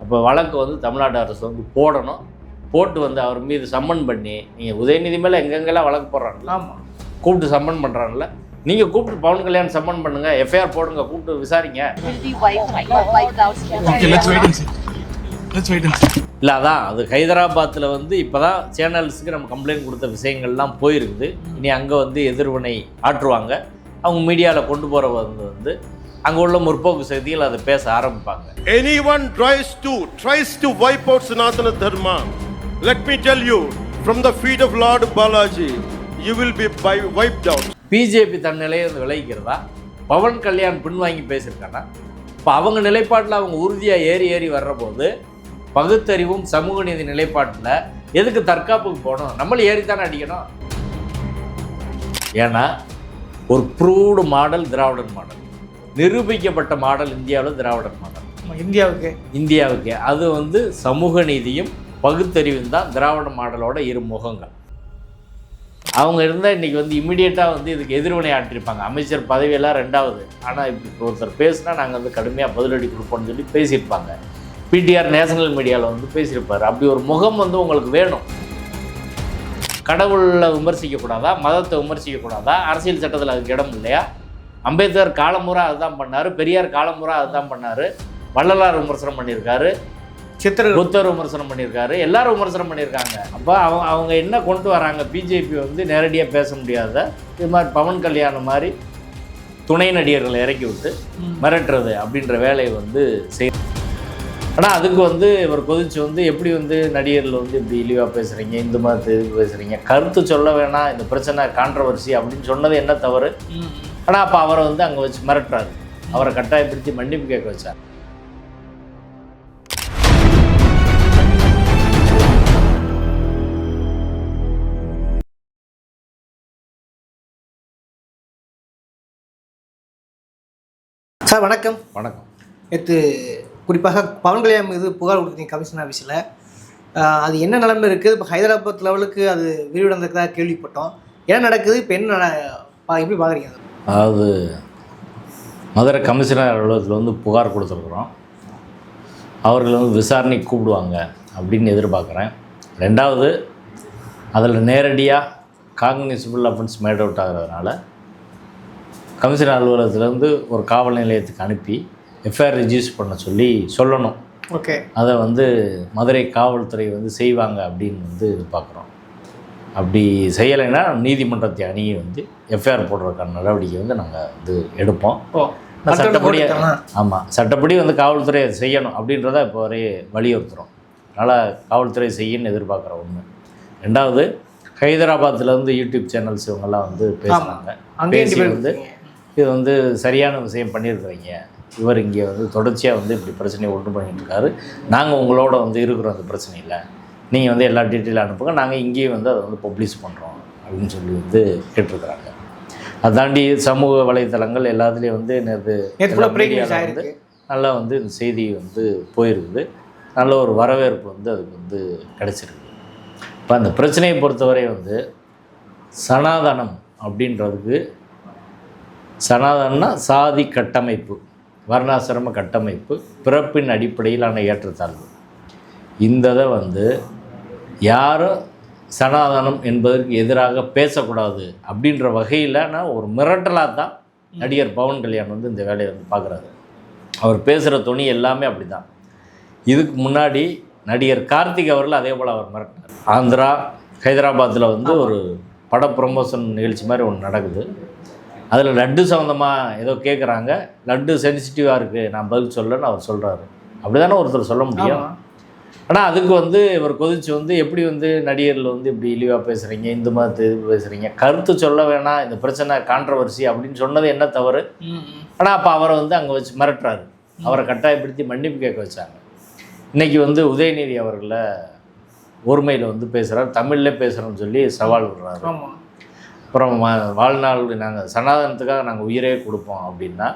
அப்போ வழக்கு வந்து தமிழ்நாடு அரசு வந்து போடணும். போட்டு வந்து அவர் மீது சம்மன் பண்ணி நீங்கள் உதயநிதி மேலே எங்கெங்கெல்லாம் வழக்கு போடுறாங்கல்ல? ஆமாம் கூப்பிட்டு சம்மன் பண்ணுறாங்கல்ல நீங்கள் கூப்பிட்டு பவன் கல்யாண் சம்மன் பண்ணுங்க எஃப்ஐஆர் போடுங்க கூப்பிட்டு விசாரிங்க. Will be wiped for 5,000. Okay, let's wait and see. Let's wait and see. இல்லை அதான். அது ஹைதராபாத்தில் வந்து இப்போ தான் சேனல்ஸுக்கு நம்ம கம்ப்ளைண்ட் கொடுத்த விஷயங்கள்லாம் போயிருக்குது இனி அங்கே வந்து எதிர்வினை ஆற்றுவாங்க. அவங்க மீடியாவில் கொண்டு போகிற வந்து வந்து அங்கே உள்ள முற்போக்கு செய்திகள் அதை பேச ஆரம்பிப்பாங்க. Anyone tries to tries to wipe out sanatana dharma let me tell you from the feet of lord balaji you will be wiped out. BJP தன் நிலையை வந்து விளைவிக்கிறதா பவன் கல்யாண் பின்வாங்கி பேசியிருக்கானா? இப்போ அவங்க நிலைப்பாட்டில் அவங்க உறுதியாக ஏறி ஏறி வர்ற போது பகுத்தறிவும் சமூக நீதி நிலைப்பாட்டில் எதுக்கு தற்காப்புக்கு போகணும்? நம்மளும் ஏறித்தானே அடிக்கணும்? ஏன்னா ஒரு ப்ரூவ்டு மாடல் திராவிடன் மாடல். நிரூபிக்கப்பட்ட மாடல் இந்தியாவில் திராவிடன் மாடல். இந்தியாவுக்கு. இந்தியாவுக்கு. அது வந்து சமூக நீதியும் பகுத்தறிவும் தான் திராவிட மாடலோட இரு முகங்கள். அவங்க இருந்தால் இன்றைக்கி வந்து இமிடியேட்டாக வந்து இதுக்கு எதிர்வினை ஆற்றிருப்பாங்க. அமைச்சர் பதவியெல்லாம் ரெண்டாவது. ஆனால் இப்படி ஒருத்தர் பேசுனா நாங்கள் வந்து கடுமையாக பதிலடி கொடுப்போம்னு சொல்லி பேசியிருப்பாங்க. பிடிஆர் நேஷனல் மீடியாவில் வந்து பேசியிருப்பார். அப்படி ஒரு முகம் வந்து உங்களுக்கு வேணும். கடவுளை விமர்சிக்கக்கூடாதா? மதத்தை விமர்சிக்கக்கூடாதா? அரசியல் சட்டத்தில் அதுக்கு இடம் இல்லையா? அம்பேத்கர் காலமுறை அதுதான் பண்ணார் பெரியார் காலமுறை அதுதான் பண்ணார் வள்ளலார் விமர்சனம் பண்ணியிருக்காரு சித்திரர்கள் புத்தர் விமர்சனம் பண்ணியிருக்காரு எல்லாரும் விமர்சனம் பண்ணியிருக்காங்க. அப்போ அவங்க அவங்க என்ன கொண்டு வராங்க பிஜேபி வந்து நேரடியாக பேச முடியாத இது மாதிரி பவன் கல்யாணம் மாதிரி துணை நடிகர்களை இறக்கி விட்டு மிரட்டுறது அப்படின்ற வேலையை வந்து செய் ஆனால் அதுக்கு வந்து இவர் கொதிச்சு வந்து எப்படி வந்து நடிகர்கள் வந்து இப்படி இழிவாக பேசுகிறீங்க இந்த மாதிரி இதுக்கு பேசுகிறீங்க கருத்து சொல்ல வேணாம் இந்த பிரச்சனை கான்ட்ரவர்சி அப்படின்னு சொன்னது என்ன தவறு? ஆனால் அப்போ அவரை வந்து அங்கே வச்சு மிரட்டுறாரு. அவரை கட்டாயப்படுத்தி மன்னிப்பு கேட்க வச்சார். சார் வணக்கம். வணக்கம். நேற்று குறிப்பாக பவன் கல்யாணம் மீது புகார் கொடுத்தீங்க கமிஷன் ஆஃபீஸில் அது என்ன நிலைமை இருக்குது இப்போ ஹைதராபாத் லெவலுக்கு அது விரிவடைந்திருக்கிறதா கேள்விப்பட்டோம். என்ன நடக்குது? இப்போ என்ன எப்படி பார்க்குறீங்க? அதாவது மதுரை கமிஷனர் அலுவலகத்தில் வந்து புகார் கொடுத்துருக்குறோம். அவர்கள் வந்து விசாரணைக்கு கூப்பிடுவாங்க அப்படின்னு எதிர்பார்க்குறேன். ரெண்டாவது அதில் நேரடியாக காக்னிசிபிள் அஃபென்ஸ் மேட் அவுட் ஆகிறதுனால கமிஷனர் அலுவலகத்துலேருந்து ஒரு காவல் நிலையத்துக்கு அனுப்பி எஃப்ஐஆர் ரெஜிஸ்டர் பண்ண சொல்லி சொல்லணும். ஓகே. அதை வந்து மதுரை காவல்துறை வந்து செய்வாங்க அப்படின்னு வந்து எதிர்பார்க்குறோம். அப்படி செய்யலைன்னா நீதிமன்றத்தை அணுகி வந்து எஃப்ஐஆர் போடுறதுக்கான நடவடிக்கை வந்து நாங்கள் வந்து எடுப்போம். சட்டப்படி? ஆமாம் சட்டப்படி வந்து காவல்துறை அதை செய்யணும் அப்படின்றத இப்போ வரை வலியுறுத்துகிறோம் அதனால் காவல்துறை செய்யணும்னு எதிர்பார்க்குற ஒன்று ரெண்டாவது ஹைதராபாத்தில் வந்து யூடியூப் சேனல்ஸ் இவங்கெல்லாம் வந்து பேசுனாங்க அங்கேயும் பேசி வந்து. இது வந்து சரியான விஷயம் பண்ணியிருக்கிறீங்க. இவர் இங்கே வந்து தொடர்ச்சியாக வந்து இப்படி பிரச்சனையை ஒன்று பண்ணிட்டு இருக்காரு. நாங்கள் உங்களோட வந்து இருக்கிறோம் அந்த பிரச்சனையில். நீங்கள் வந்து எல்லா டீட்டெயிலும் அனுப்புங்க. நாங்கள் இங்கேயும் வந்து அதை வந்து பப்ளிஷ் பண்ணுறோம் அப்படின்னு சொல்லி வந்து கேட்டிருக்கிறாங்க. அதை தாண்டி சமூக வலைத்தளங்கள் எல்லாத்துலேயும் வந்து ஆயிருக்கு. நல்லா வந்து இந்த செய்தி வந்து போயிருக்குது. நல்ல ஒரு வரவேற்பு வந்து அதுக்கு வந்து கிடச்சிருக்கு. இப்போ அந்த பிரச்சனையை பொறுத்தவரை வந்து சனாதனம் அப்படின்றதுக்கு சனாதனம்னா சாதி கட்டமைப்பு வர்ணாசிரம கட்டமைப்பு பிறப்பின் அடிப்படையிலான ஏற்றத்தாழ்வு. இந்த இதை வந்து யாரும் சனாதனம் என்பதற்கு எதிராக பேசக்கூடாது அப்படின்ற வகையிலான ஒரு மிரட்டலாக தான் நடிகர் பவன் கல்யாண் வந்து இந்த வேலையை வந்து பார்க்குறாரு. அவர் பேசுகிற துணி எல்லாமே அப்படி தான் இதுக்கு முன்னாடி நடிகர் கார்த்திக் அவர்கள் அதே போல் அவர் மிரட்டினார். ஆந்திரா ஹைதராபாத்தில் வந்து ஒரு பட ப்ரொமோஷன் நிகழ்ச்சி மாதிரி ஒன்று நடக்குது. அதில் லட்டு சம்மந்தமாக ஏதோ கேட்குறாங்க லட்டு சென்சிட்டிவாக இருக்குது நான் பதில் சொல்லன்னு அவர் சொல்கிறாரு அப்படி தானே ஒருத்தர் சொல்ல முடியும். ஆனால் அதுக்கு வந்து இவர் கொதிச்சு வந்து எப்படி வந்து நடிகர்கள் வந்து இப்படி இழிவாக பேசுகிறீங்க இந்த மாதிரி இது பேசுகிறீங்க கருத்து சொல்ல வேணாம் இந்த பிரச்சனை கான்ட்ரவர்சி அப்படின்னு சொன்னது என்ன தவறு. ஆனால் அப்போ அவரை வந்து அங்கே வச்சு மிரட்டுறாரு. அவரை கட்டாயப்படுத்தி மன்னிப்பு கேட்க வச்சாங்க. இன்னைக்கு வந்து உதயநிதி அவர்களை ஒருமையில் வந்து பேசுகிறார் தமிழில் பேசுகிறோன்னு சொல்லி சவால் விடுறாரு. அப்புறம் வாழ்நாள் நாங்கள் சனாதனத்துக்காக நாங்கள் உயிரே கொடுப்போம் அப்படின்னா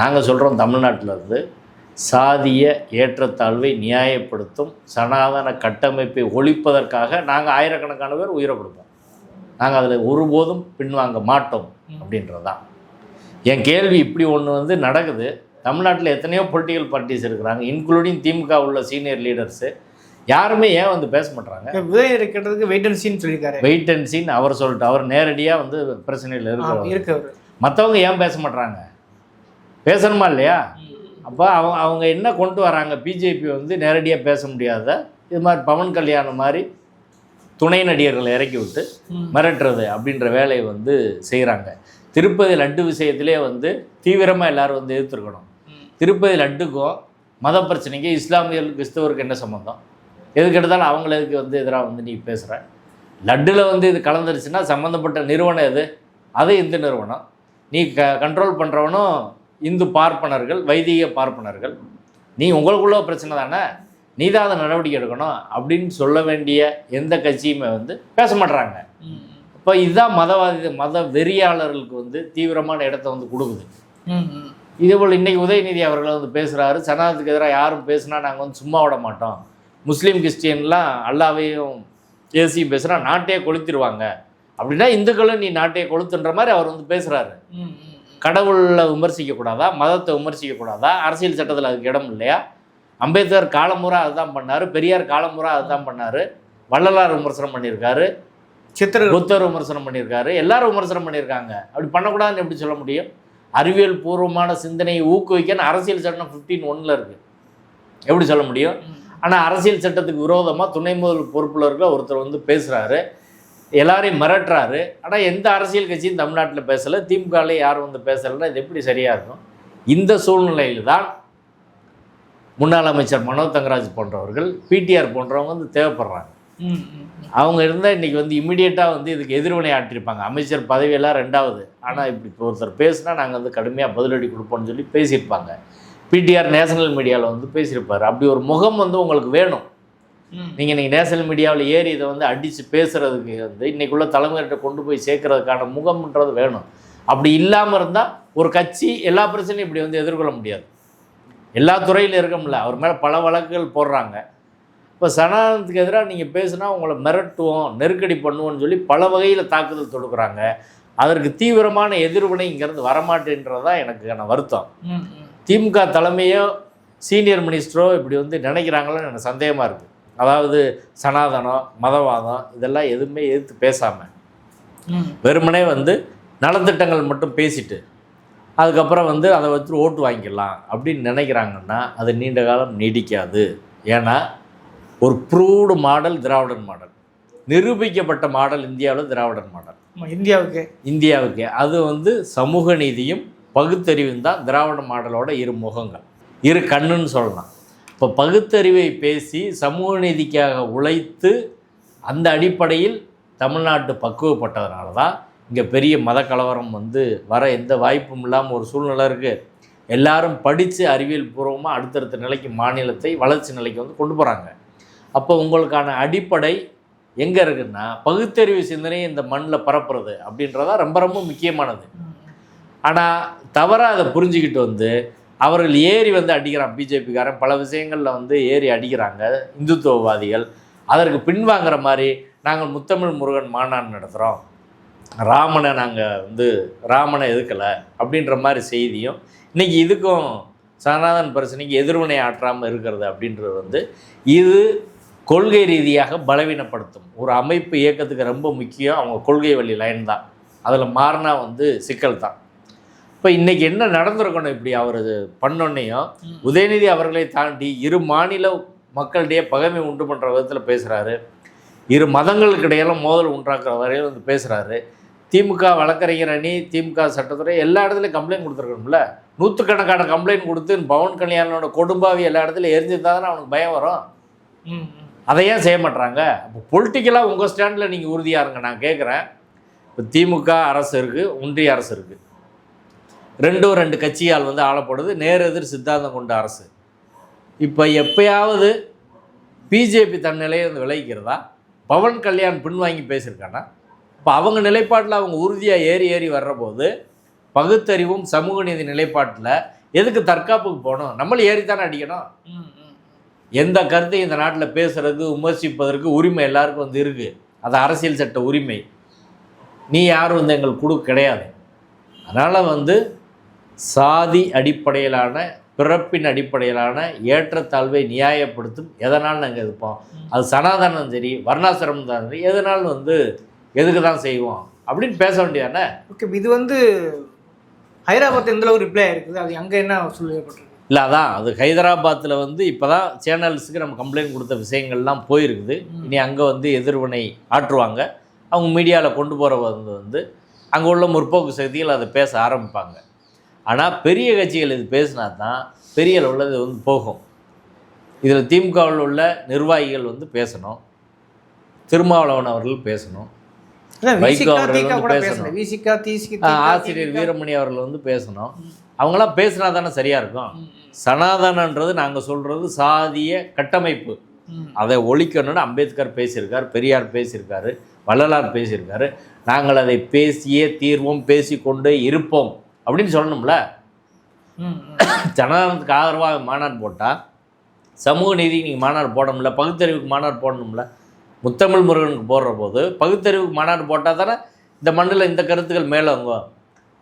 நாங்கள் சொல்கிறோம் தமிழ்நாட்டில் இருந்து சாதிய ஏற்றத்தாழ்வை நியாயப்படுத்தும் சனாதன கட்டமைப்பை ஒழிப்பதற்காக நாங்கள் ஆயிரக்கணக்கான பேர் உயிரை கொடுப்போம். நாங்கள் அதில் ஒருபோதும் பின்வாங்க மாட்டோம் அப்படின்றது தான் என் கேள்வி இப்படி ஒன்று வந்து நடக்குது. தமிழ்நாட்டில் எத்தனையோ பொலிட்டிக்கல் பார்ட்டிஸ் இருக்கிறாங்க இன்க்ளூடிங் திமுக உள்ள சீனியர் லீடர்ஸு யாருமே ஏன் வந்து பேச மாட்டாங்க விஜய் கேட்டதுக்கு வெயிட் அண்ட் சீன் சொல்லியிருக்காரு. வெயிட் அண்ட் சீன் அவர் சொல்லிட்டு அவர் நேரடியாக வந்து பிரச்சனையில் இருக்கிறவர். மற்றவங்க ஏன் பேச மாட்றாங்க? பேசணுமா இல்லையா? அப்போ அவங்க அவங்க என்ன கொண்டு வராங்க? பிஜேபி வந்து நேரடியாக பேச முடியாத இது மாதிரி பவன் கல்யாணம் மாதிரி துணை நடிகர்களை இறக்கி விட்டு மிரட்டுறது அப்படின்ற வேலையை வந்து செய்கிறாங்க திருப்பதி லட்டு விஷயத்திலே வந்து தீவிரமாக எல்லாரும் வந்து எதிர்த்துருக்கணும். திருப்பதி லட்டுக்கும் மத பிரச்சனைக்கு இஸ்லாமியர்கள் கிறிஸ்தவருக்கு என்ன சம்மந்தம் எதுக்கு எடுத்தாலும் அவங்கள எதுக்கு வந்து எதிராக வந்து நீ பேசுகிற லட்டில் வந்து இது கலந்துருச்சுன்னா சம்மந்தப்பட்ட நிறுவனம் எது? அது இந்து நிறுவனம். நீ க கண்ட்ரோல் பண்ணுறவனும் இந்து பார்ப்பனர்கள் வைதிக பார்ப்பனர்கள் நீ உங்களுக்குள்ள பிரச்சனை தானே? நீ தான் அதை நடவடிக்கை எடுக்கணும் அப்படின்னு சொல்ல வேண்டிய எந்த கட்சியுமே வந்து பேச மாட்றாங்க. இப்போ இதுதான் மதவாதி மத வெறியாளர்களுக்கு வந்து தீவிரமான இடத்த வந்து கொடுக்குது. இதேபோல் இன்னைக்கு உதயநிதி அவர்கள் வந்து பேசுகிறாரு சனாதனத்துக்கு எதிராக யாரும் பேசுனா நாங்கள் வந்து சும்மா விட மாட்டோம். முஸ்லீம் கிறிஸ்டியன்லாம் அல்லாவையும் ஏசியும் பேசுனா நாட்டையே கொளுத்திடுவாங்க. அப்படின்னா இந்துக்களும் நீ நாட்டையே கொளுத்துன்ற மாதிரி அவர் வந்து பேசுகிறாரு கடவுளை விமர்சிக்கக்கூடாதா? மதத்தை விமர்சிக்கக்கூடாதா? அரசியல் சட்டத்தில் அதுக்கு இடம் இல்லையா? அம்பேத்கர் காலமுறை அதுதான் பண்ணார். பெரியார் காலமுறை அதுதான் பண்ணார். வள்ளலார் விமர்சனம் பண்ணியிருக்காரு. சித்திர புத்தர் விமர்சனம் பண்ணியிருக்காரு. எல்லாரும் விமர்சனம் பண்ணியிருக்காங்க. அப்படி பண்ணக்கூடாதுன்னு எப்படி சொல்ல முடியும்? அறிவியல் பூர்வமான சிந்தனையை ஊக்குவிக்க அரசியல் சட்டம் ஃபிஃப்டீன் ஒன்றில் இருக்குது எப்படி சொல்ல முடியும்? ஆனால் அரசியல் சட்டத்துக்கு விரோதமாக துணை முதல் பொறுப்பில் இருக்க ஒருத்தர் வந்து பேசுகிறாரு எல்லாரையும் மிரட்டுறாரு. ஆனால் எந்த அரசியல் கட்சியும் தமிழ்நாட்டில் பேசலை. திமுகவில் யாரும் வந்து பேசலைன்னா இது எப்படி சரியாக இருக்கும்? இந்த சூழ்நிலையில் தான் முன்னாள் அமைச்சர் மனோ தங்கராஜ் போன்றவர்கள் பிடிஆர் போன்றவங்க வந்து தேவைப்படுறாங்க. அவங்க இருந்தால் இன்றைக்கி வந்து இமிடியேட்டாக வந்து இதுக்கு எதிர்வினை ஆற்றிருப்பாங்க. அமைச்சர் பதவியெல்லாம் ரெண்டாவது. ஆனால் இப்படி இப்போ ஒருத்தர் பேசுனா நாங்கள் வந்து கடுமையாக பதிலடி கொடுப்போம்னு சொல்லி பேசியிருப்பாங்க. பிடிஆர் நேஷனல் மீடியாவில் வந்து பேசியிருப்பார். அப்படி ஒரு முகம் வந்து உங்களுக்கு வேணும். நீங்கள் இன்றைக்கி நேஷனல் மீடியாவில் ஏறி இதை வந்து அடித்து பேசுகிறதுக்கு வந்து இன்றைக்குள்ள தலைமையிட்ட கொண்டு போய் சேர்க்கறதுக்கான முகம்ன்றது வேணும். அப்படி இல்லாமல் இருந்தால் ஒரு கட்சி எல்லா பிரச்சனையும் இப்படி வந்து எதிர்கொள்ள முடியாது. எல்லா துறையிலும் இருக்கமுல்ல அவர் மேலே பல வழக்குகள் போடுறாங்க. இப்போ சனாதனத்துக்கு எதிராக நீங்கள் பேசுனா உங்களை மிரட்டுவோம் நெருக்கடி பண்ணுவோம்னு சொல்லி பல வகையில் தாக்குதல் தொடுக்குறாங்க. அதற்கு தீவிரமான எதிர்வினை இங்கேருந்து வரமாட்டேன்றது தான் எனக்கான வருத்தம். திமுக தலைமையோ சீனியர் மினிஸ்டரோ இப்படி வந்து நினைக்கிறாங்களோன்னு எனக்கு சந்தேகமாக இருக்குது அதாவது சனாதனம் மதவாதம் இதெல்லாம் எதுவுமே எதிர்த்து பேசாமல் வெறுமனே வந்து நலத்திட்டங்கள் மட்டும் பேசிட்டு அதுக்கப்புறம் வந்து அதை வச்சு ஓட்டு வாங்கிக்கலாம் அப்படின்னு நினைக்கிறாங்கன்னா அது நீண்ட காலம் நீடிக்காது. ஏன்னா ஒரு ப்ரூவ்டு மாடல் திராவிடன் மாடல். நிரூபிக்கப்பட்ட மாடல் இந்தியாவில் திராவிடன் மாடல். இந்தியாவுக்கு. இந்தியாவுக்கு. அது வந்து சமூக நீதியும் பகுத்தறிவும் தான் திராவிட மாடலோட இரு முகங்கள். இரு கண்ணுன்னு சொல்லலாம். இப்போ பகுத்தறிவை பேசி சமூக நீதிக்காக உழைத்து அந்த அடிப்படையில் தமிழ்நாட்டு பக்குவப்பட்டதுனால தான் இங்கே பெரிய மத கலவரம் வந்து வர எந்த வாய்ப்பும் இல்லாமல் ஒரு சூழ்நிலை இருக்குது எல்லாரும் படித்து அறிவியல் பூர்வமாக அடுத்தடுத்த நிலைக்கு மாநிலத்தை வளர்ச்சி நிலைக்கு வந்து கொண்டு போகிறாங்க அப்போ உங்களுக்கான அடிப்படை எங்கே இருக்குன்னா பகுத்தறிவு சிந்தனையை இந்த மண்ணில் பரப்புறது அப்படின்றதா ரொம்ப ரொம்ப முக்கியமானது. ஆனால் தவறாக அதை புரிஞ்சுக்கிட்டு வந்து அவர்கள் ஏறி வந்து அடிக்கிறான். பிஜேபிக்காரன் பல விஷயங்களில் வந்து ஏறி அடிக்கிறாங்க. இந்துத்துவவாதிகள் அதற்கு பின்வாங்கிற மாதிரி நாங்கள் முத்தமிழ் முருகன் மாநாடு நடத்துகிறோம் ராமனை நாங்கள் வந்து ராமனை எதுக்கலை அப்படின்ற மாதிரி செய்தியும் இன்றைக்கி இதுக்கும் சனாதன பிரச்சனைக்கு எதிர்வினை ஆற்றாமல் இருக்கிறது அப்படின்றது வந்து இது கொள்கை ரீதியாக பலவீனப்படுத்தும். ஒரு அமைப்பு இயக்கத்துக்கு ரொம்ப முக்கியம். அவங்க கொள்கை வழி லைன் தான். அதில் மாறினா வந்து சிக்கல் தான் இப்போ இன்றைக்கி என்ன நடந்திருக்கணும் இப்படி அவர் பண்ணோன்னையும் உதயநிதி அவர்களை தாண்டி இரு மாநில மக்களிடையே பகைமை உண்டு பண்ணுற விதத்தில் பேசுகிறாரு இரு மதங்களுக்கு இடையெல்லாம் மோதல் உண்டாக்குற வரையில் வந்து பேசுகிறாரு திமுக வழக்கறிஞர் அணி திமுக சட்டத்துறை எல்லா இடத்துலையும் கம்ப்ளைண்ட் கொடுத்துருக்கணும்ல? நூற்றுக்கணக்கான கம்ப்ளைண்ட் கொடுத்து பவன் கல்யாணோட கொடும்பாவி எல்லா இடத்துலையும் எரிஞ்சிருந்தா தானே அவனுக்கு பயம் வரும்? அதை ஏன் செய்ய மாட்றாங்க? அப்போ பொலிட்டிக்கலாக உங்கள் ஸ்டாண்டில் நீங்கள் உறுதியாக இருங்க நான் கேட்குறேன் இப்போ திமுக அரசு இருக்குது ஒன்றிய அரசு இருக்குது ரெண்டும் ரெண்டு கட்சியால் வந்து ஆளப்படுது. நேர் எதிர் சித்தாந்தம் கொண்ட அரசு. இப்போ எப்பயாவது பிஜேபி தன் நிலையை வந்து விளைவிக்கிறதா? பவன் கல்யாண் பின்வாங்கி பேசியிருக்கானா? இப்போ அவங்க நிலைப்பாட்டில் அவங்க உறுதியாக ஏறி ஏறி வர்றபோது பகுத்தறிவும் சமூக நீதி நிலைப்பாட்டில் எதுக்கு தற்காப்புக்கு போகணும்? நம்மளும் ஏறித்தானே அடிக்கணும். எந்த கருத்தையும் இந்த நாட்டில் பேசுறதுக்கு விமர்சிப்பதற்கு உரிமை எல்லாருக்கும் வந்து இருக்குது அது அரசியல் சட்ட உரிமை. நீ யாரும் வந்து எங்களுக்கு கொடு கிடையாது. அதனால் வந்து சாதி அடிப்படையிலான பிறப்பின் அடிப்படையிலான ஏற்றத்தாழ்வை நியாயப்படுத்தும் எதனால் நாங்கள் இருப்போம் அது சனாதனம் சரி வர்ணாசிரமம் தான் சரி எதனாலும் வந்து எதுக்கு தான் செய்வோம்? அப்படின்னு பேச வேண்டியதானே ஓகே இது வந்து ஹைதராபாத் எந்த அளவுக்கு ரிப்ளை ஆயிருக்குது அது அங்கே என்ன சொல்லப்பட்டிருக்கு இல்லை அதான் அது ஹைதராபாத்தில் வந்து இப்போ தான் சேனல்ஸுக்கு நம்ம கம்ப்ளைண்ட் கொடுத்த விஷயங்கள்லாம் போயிருக்குது. இனி அங்கே வந்து எதிர்வினை ஆற்றுவாங்க. அவங்க மீடியாவில் கொண்டு போகிற வந்து வந்து அங்கே உள்ள முற்போக்கு சக்திகள் அதை பேச ஆரம்பிப்பாங்க. ஆனால் பெரிய கட்சிகள் இது பேசினா தான் பெரிய அளவில் இது வந்து போகும். இதில் திமுகவில் உள்ள நிர்வாகிகள் வந்து பேசணும். திருமாவளவன் அவர்கள் பேசணும். வைகோ அவர்கள் வந்து பேசணும். ஆசிரியர் வீரமணி அவர்கள் வந்து பேசணும். அவங்களாம் பேசினா தானே சரியாக இருக்கும் சனாதனன்றது நாங்கள் சொல்கிறது சாதிய கட்டமைப்பு. அதை ஒழிக்கணும்னு அம்பேத்கர் பேசியிருக்கார் பெரியார் பேசியிருக்காரு வள்ளலார் பேசியிருக்காரு. நாங்கள் அதை பேசியே தீர்வோம் பேசிக்கொண்டே இருப்போம். அப்படின்னு சொல்லணும்ல. ஜனநாயகத்துக்கு ஆதரவாக மாநாடு போட்டால் சமூக நீதிக்கு நீங்கள் மாநாடு போடணும்ல பகுத்தறிவுக்கு மாநாடு போடணும்ல. முத்தமிழ் முருகனுக்கு போடுற போது பகுத்தறிவுக்கு மாநாடு போட்டால் தானே இந்த மண்ணில் இந்த கருத்துக்கள் மேலோங்கும்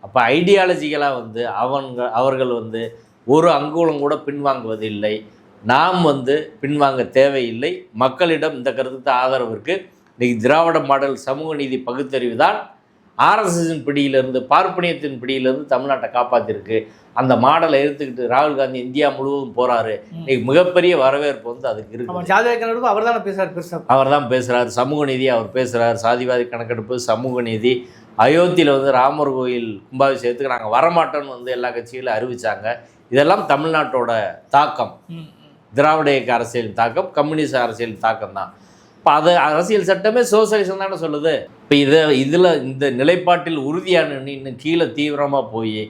அப்போ ஐடியாலஜிக்கலாக வந்து அவங்க அவர்கள் வந்து ஒரு அங்குலம் கூட பின்வாங்குவதில்லை நாம் வந்து பின்வாங்க தேவையில்லை. மக்களிடம் இந்த கருத்துக்கு ஆதரவு இருக்குது இன்றைக்கி திராவிட மாடல் சமூக நீதி பகுத்தறிவு தான் ஆர்எஸ்எஸின் பிடியிலிருந்து பார்ப்பனியத்தின் பிடியிலிருந்து தமிழ்நாட்டை காப்பாற்றிருக்கு அந்த மாடலை எடுத்துக்கிட்டு ராகுல் காந்தி இந்தியா முழுவதும் போறாரு. இன்னைக்கு மிகப்பெரிய வரவேற்பு வந்து அதுக்கு இருக்கு. அவர் தானே பேசுறாரு பெருசா. அவர் தான் பேசுகிறார் சமூக நீதி அவர் பேசுகிறார் சாதிவாதி கணக்கெடுப்பு சமூக நீதி. அயோத்தியில் வந்து ராமர் கோயில் கும்பாபிஷேகத்துக்கு நாங்கள் வரமாட்டோம்னு வந்து எல்லா கட்சிகளும் அறிவிச்சாங்க. இதெல்லாம் தமிழ்நாட்டோட தாக்கம். திராவிட இயக்க அரசியலின் தாக்கம் கம்யூனிஸ்ட் அரசியலின் தாக்கம் தான் இப்போ அது அரசியல் சட்டமே சோசலிசம் தானே சொல்லுது. இப்போ இதை இதில் இந்த நிலைப்பாட்டில் உறுதியான இன்னும் கீழே தீவிரமாக போய்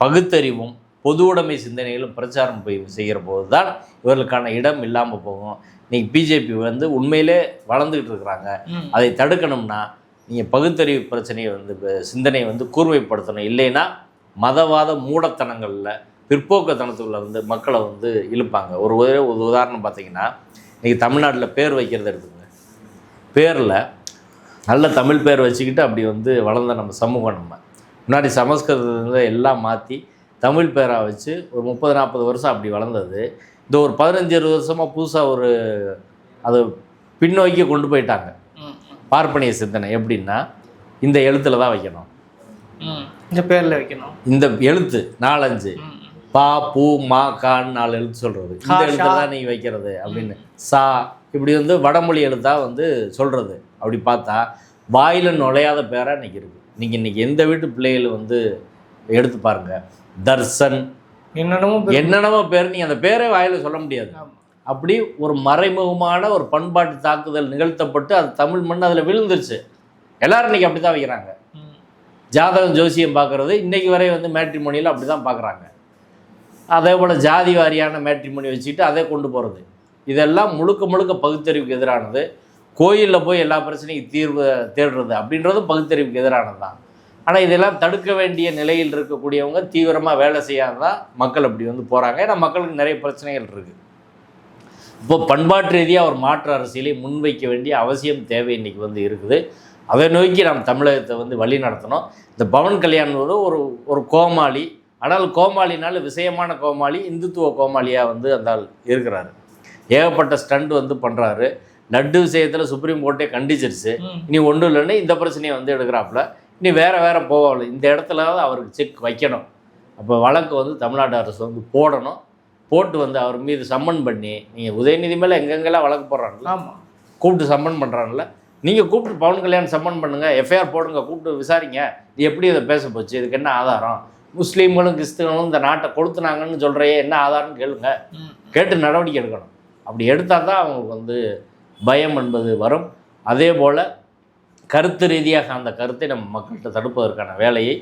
பகுத்தறிவும் பொது உடைமை சிந்தனைகளும் பிரச்சாரம் போய் செய்கிற போது தான் இவர்களுக்கான இடம் இல்லாமல் போகும். இன்னைக்கு பிஜேபி வந்து உண்மையிலே வளர்ந்துக்கிட்டு இருக்கிறாங்க. அதை தடுக்கணும்னா நீங்கள் பகுத்தறிவு பிரச்சனையை வந்து இப்ப சிந்தனையை வந்து கூர்மைப்படுத்தணும். இல்லைன்னா மதவாத மூடத்தனங்களில் பிற்போக்குத்தனத்துக்குள்ள வந்து மக்களை வந்து இழுப்பாங்க. ஒரு ஒரே ஒரு உதாரணம் பார்த்தீங்கன்னா இன்றைக்கி தமிழ்நாட்டில் பேர் வைக்கிறத எடுத்துக்கோங்க பேரில் நல்ல தமிழ் பேர் வச்சுக்கிட்டு அப்படி வந்து வளர்ந்த நம்ம சமூகம் நம்ம. முன்னாடி சமஸ்கிருதத்தை எல்லாம் மாற்றி தமிழ் பேராக வச்சு ஒரு முப்பது நாற்பது வருஷம் அப்படி வளர்ந்தது. இந்த ஒரு பதினஞ்சு இருபது வருஷமாக புதுசாக ஒரு அது பின்னோக்கி கொண்டு போயிட்டாங்க. பார்ப்பனிய சிந்தனை எப்படின்னா இந்த எழுத்துல தான் வைக்கணும். இந்த பேர்ல வைக்கணும். இந்த எழுத்து நாலஞ்சு. பா பூ மா கான்னு நாலு எழுத்து சொல்றது. இந்த ஷா. தான் நீ வைக்கிறது அப்படின்னு. சா இப்படி வந்து வடமொழி எழுத்தா வந்து சொல்றது. அப்படி பார்த்தா வாயில நுழையாத பேரா இன்னைக்கு இருக்கு. நீங்க இன்னைக்கு எந்த வீட்டு பிள்ளைகள் வந்து எடுத்து பாருங்க. தர்சன். என்னென்னமோ என்னென்னமோ பேர். நீங்க அந்த பேரே வாயில சொல்ல முடியாது. அப்படி ஒரு மறைமுகமான ஒரு பண்பாட்டு தாக்குதல் நிகழ்த்தப்பட்டு அது தமிழ் மண் அதில் விழுந்துருச்சு. எல்லாரும் இன்னைக்கு அப்படி தான் வைக்கிறாங்க. ஜாதகம் ஜோசியம் பார்க்குறது இன்னைக்கு வரை வந்து மேட்ரிமோனியில் அப்படி தான் பார்க்குறாங்க. அதே போல் ஜாதி வாரியான மேட்ரிமோனி வச்சுக்கிட்டு அதை கொண்டு போகிறது இதெல்லாம் முழுக்க முழுக்க பகுத்தறிவுக்கு எதிரானது. கோயிலில் போய் எல்லா பிரச்சனையும் தீர்வு தேடுறது அப்படின்றதும் பகுத்தறிவுக்கு எதிரானது தான் ஆனால் இதெல்லாம் தடுக்க வேண்டிய நிலையில் இருக்கக்கூடியவங்க தீவிரமாக வேலை செய்யாததான் மக்கள் அப்படி வந்து போகிறாங்க ஏன்னா மக்களுக்கு நிறைய பிரச்சனைகள் இருக்குது இப்போ பண்பாட்டு ரீதியாக ஒரு மாற்று அரசியலை முன்வைக்க வேண்டிய அவசியம் தேவை இன்றைக்கி வந்து இருக்குது. அதை நோக்கி நாம் தமிழகத்தை வந்து வழி நடத்தணும். இந்த பவன் கல்யாண் ஒரு ஒரு கோமாளி ஆனால் கோமாளினால விஷயமான கோமாளி இந்துத்துவ கோமாளியாக வந்து அந்த ஆள் இருக்கிறாரு. ஏகப்பட்ட ஸ்டண்ட் வந்து பண்ணுறாரு லட்டு விஷயத்தில் சுப்ரீம் கோர்ட்டே கண்டிச்சிருச்சு. இனி ஒன்றும் இல்லைன்னு இந்த பிரச்சனையை வந்து எடுக்கிறாப்புல. இனி வேற வேற போகல இந்த இடத்துல அவருக்கு செக் வைக்கணும். அப்போ வழக்கு வந்து தமிழ்நாடு அரசு வந்து போடணும். போட்டு வந்து அவர் மீது சம்மன் பண்ணி நீங்கள் உதயநிதி மேலே எங்கெங்கெல்லாம் வழக்கு போடுறாங்கல்ல ஆமா. கூப்பிட்டு சம்மன் பண்ணுறாங்கல்ல நீங்கள் கூப்பிட்டு பவன் கல்யாண் சம்மன் பண்ணுங்கள் எஃப்ஐஆர் போடுங்க கூப்பிட்டு விசாரிங்க. இது எப்படி இதை பேச போச்சு? இதுக்கு என்ன ஆதாரம்? முஸ்லீம்களும் கிறிஸ்தவங்களும் இந்த நாட்டை கொளுத்துனாங்கன்னு சொல்கிறையே என்ன ஆதாரம்னு கேளுங்க. கேட்டு நடவடிக்கை எடுக்கணும். அப்படி எடுத்தால் தான் அவங்களுக்கு வந்து பயம் என்பது வரும். அதே போல் கருத்து ரீதியாக அந்த கருத்தை நம்ம மக்கள்கிட்ட தடுப்பதற்கான வேலையை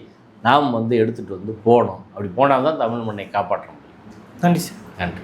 நாம் வந்து எடுத்துகிட்டு வந்து போகணும். அப்படி போனால் தான் தமிழ் மண்ணை காப்பாற்ற முடியும். நன்றி சார். நன்றி.